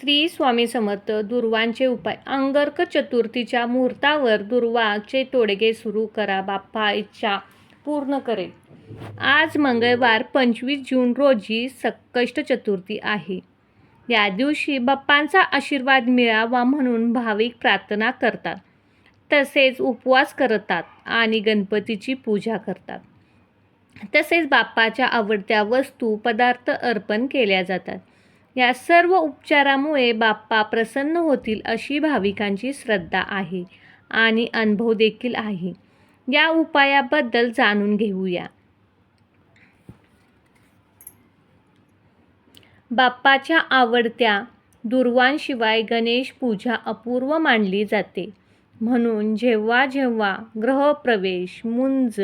श्री स्वामी समर्थ दुर्वांचे उपाय. अंगरक चतुर्थीच्या मुहूर्तावर दुर्वाचे तोडगे सुरू करा बाप्पा इच्छा पूर्ण करेल. आज मंगळवार पंचवीस जून रोजी सकष्ट चतुर्थी आहे. या दिवशी बाप्पांचा आशीर्वाद मिळावा म्हणून भाविक प्रार्थना करतात. तसेच उपवास करतात आणि गणपतीची पूजा करतात. तसेच बाप्पाच्या आवडत्या वस्तू पदार्थ अर्पण केल्या जातात. या सर्व उपचारामुळे बाप्पा प्रसन्न होतील अशी भाविकांची श्रद्धा आहे आणि अनुभव देखील आहे. या उपायाबद्दल जाणून घेऊया. बाप्पाच्या आवडत्या दुर्वांशिवाय गणेश पूजा अपूर्व मानली जाते. म्हणून जेव्हा जेव्हा ग्रहप्रवेश मुंज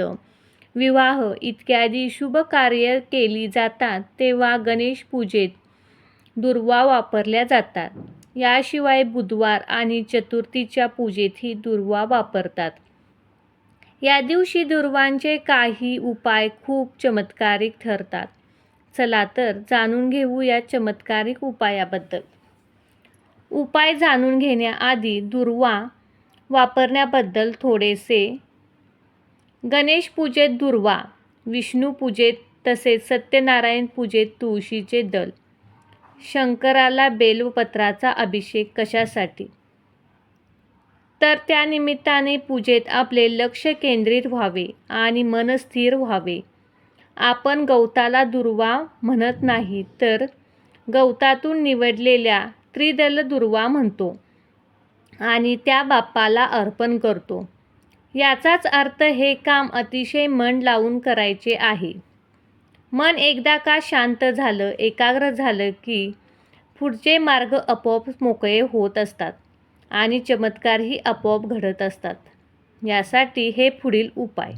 विवाह इत्यादी शुभ कार्य केली जातात तेव्हा गणेश पूजेत दुर्वा वापरल्या जातात. याशिवाय बुधवार आणि चतुर्थीच्या पूजेतही दुर्वा वापरतात. या दिवशी दुर्वांचे काही उपाय खूप चमत्कारिक ठरतात. चला तर जाणून घेऊ या चमत्कारिक उपायाबद्दल. उपाय जाणून घेण्याआधी दुर्वा वापरण्याबद्दल थोडेसे गणेश पूजेत दुर्वा विष्णू पूजेत तसेच सत्यनारायण पूजेत तुळशीचे दल शंकराला बेलपत्राचा अभिषेक कशासाठी? तर त्यानिमित्ताने पूजेत आपले लक्ष केंद्रित व्हावे आणि मन स्थिर व्हावे. आपण गवताला दुर्वा म्हणत नाही तर गवतातून निवडलेल्या त्रिदल दुर्वा म्हणतो आणि त्या बाप्पाला अर्पण करतो. याचाच अर्थ हे काम अतिशय मन लावून करायचे आहे. मन एकदा का शांत झालं एकाग्र झालं की पुढचे मार्ग आपोआप मोकळे होत असतात आणि चमत्कारही आपोआप घडत असतात. यासाठी हे पुढील उपाय.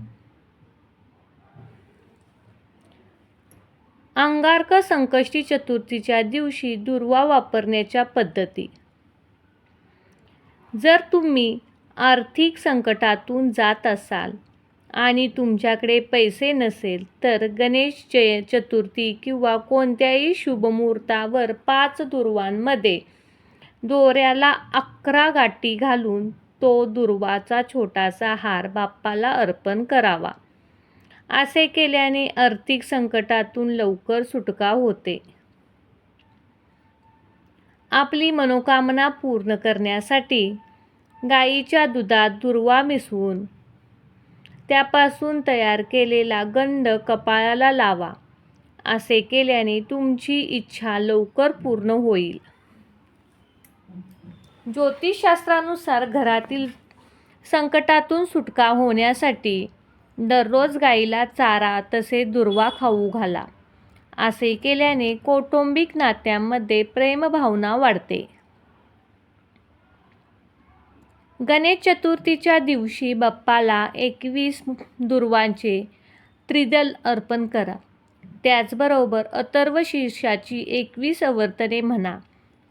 अंगारक संकष्टी चतुर्थीच्या दिवशी दुर्वा वापरण्याच्या पद्धती. जर तुम्ही आर्थिक संकटातून जात असाल आणि तुमच्याकडे पैसे नसेल तर गणेश जय चतुर्थी किंवा कोणत्याही शुभमुहूर्तावर पाच दुर्वांमध्ये दोऱ्याला अकरा गाठी घालून तो दुर्वाचा छोटासा हार बाप्पाला अर्पण करावा. असे केल्याने आर्थिक संकटातून लवकर सुटका होते. आपली मनोकामना पूर्ण करण्यासाठी गाईच्या दुधात दुर्वा मिसळून त्यापासून तयार केलेला गंध कपाळाला लावा. असे केल्याने तुमची इच्छा लवकर पूर्ण होईल. ज्योतिषशास्त्रानुसार घरातील संकटातून सुटका होण्यासाठी दररोज गाईला चारा तसे दुर्वा खाऊ घाला. असे केल्याने कौटुंबिक नात्यांमध्ये प्रेमभावना वाढते. गणेश चतुर्थीच्या दिवशी बाप्पाला एकवीस दुर्वांचे त्रिदल अर्पण करा. त्याचबरोबर अथर्व शीर्षाची एकवीस अवर्तने म्हणा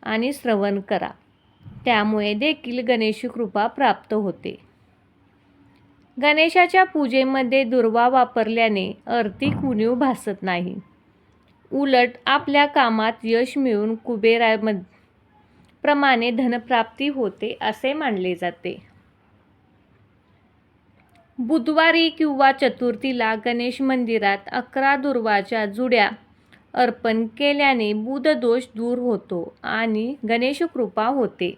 आणि श्रवण करा. त्यामुळे देखील गणेश कृपा प्राप्त होते. गणेशाच्या पूजेमध्ये दुर्वा वापरल्याने आर्थिक उणीव भासत नाही. उलट आपल्या कामात यश मिळून कुबेरामध्ये प्रमाणे धनप्राप्ती होते असे मानले जाते. बुधवारी किंवा चतुर्थीला गणेश मंदिरात अकरा दुर्वाच्या जुड्या अर्पण केल्याने बुधदोष दूर होतो आणि गणेश कृपा होते.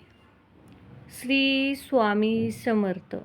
श्री स्वामी समर्थ.